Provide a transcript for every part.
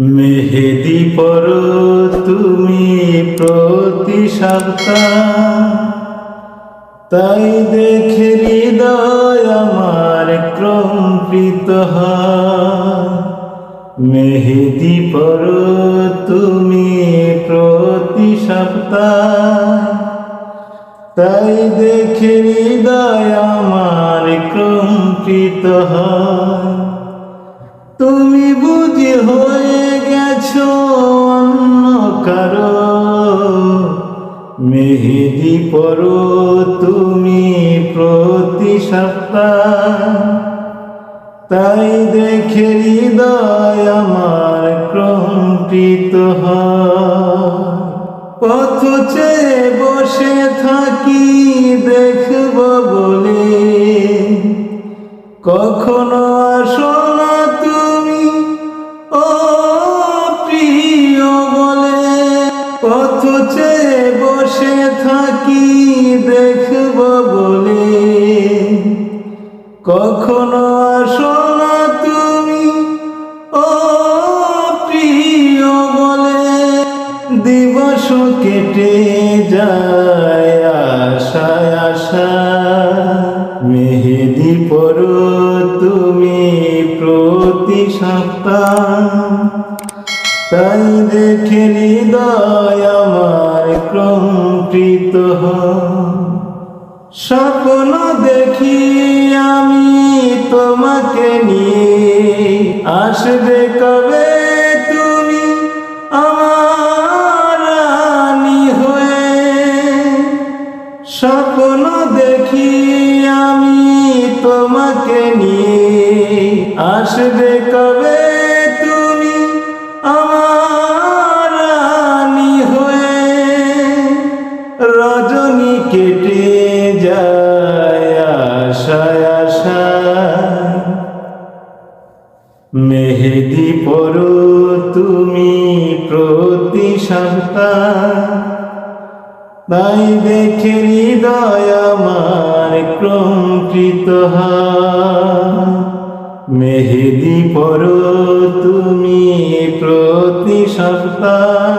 মেহেদি পর তুমি প্রতি সপ্তাহ তাই দেখে হৃদয় আমার ক্রম্পিত হয়। মেহেদি পর তুমি প্রতি সপ্তাহ তাই দেখে হৃদয় আমার ক্রম্পিত হয়। মেহেদি পরো তুমি প্রতি সপ্তাহ। তাই দেখে হৃদয় আমার ক্রম্পিত হয়। পথ চেয়ে বসে থাকি দেখব বলে। কখনো পথ চেয়ে বসে থাকি দেখব বলে। কখনো আসো না তুমি, ও প্রিয় বলে। দিবস কেটে যায় আশায় আশা মেহেদি পর তুমি প্রতি সপ্তাহ। তাই দেখে হৃদয় আমার ক্রম্পিত হয়। স্বপ্ন দেখি আমি তোমাকে নিয়ে আসবে কবে তুমি আমার রানী হয়ে স্বপ্ন দেখি আমি তোমাকে নিয়ে আসবে কবে মেহেদি পর তুমি প্রতি সপ্তাহ। তাই দেখে হৃদয় আমার ক্রম্পিত হয়। মেহেদি পর তুমি প্রতি সপ্তাহ।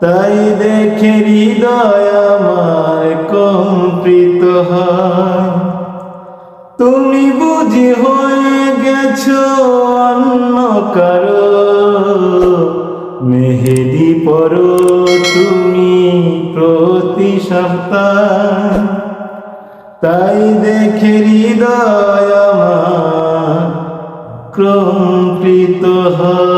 তাই দেখে হৃদয় আমার কম্পিত হয় তুমি বুঝি হয়ে গেছো অন্য কারও। মেহেদি পর তুমি প্রতি সপ্তাহ। তাই দেখে হৃদয় আমার ক্রমকৃত হয়।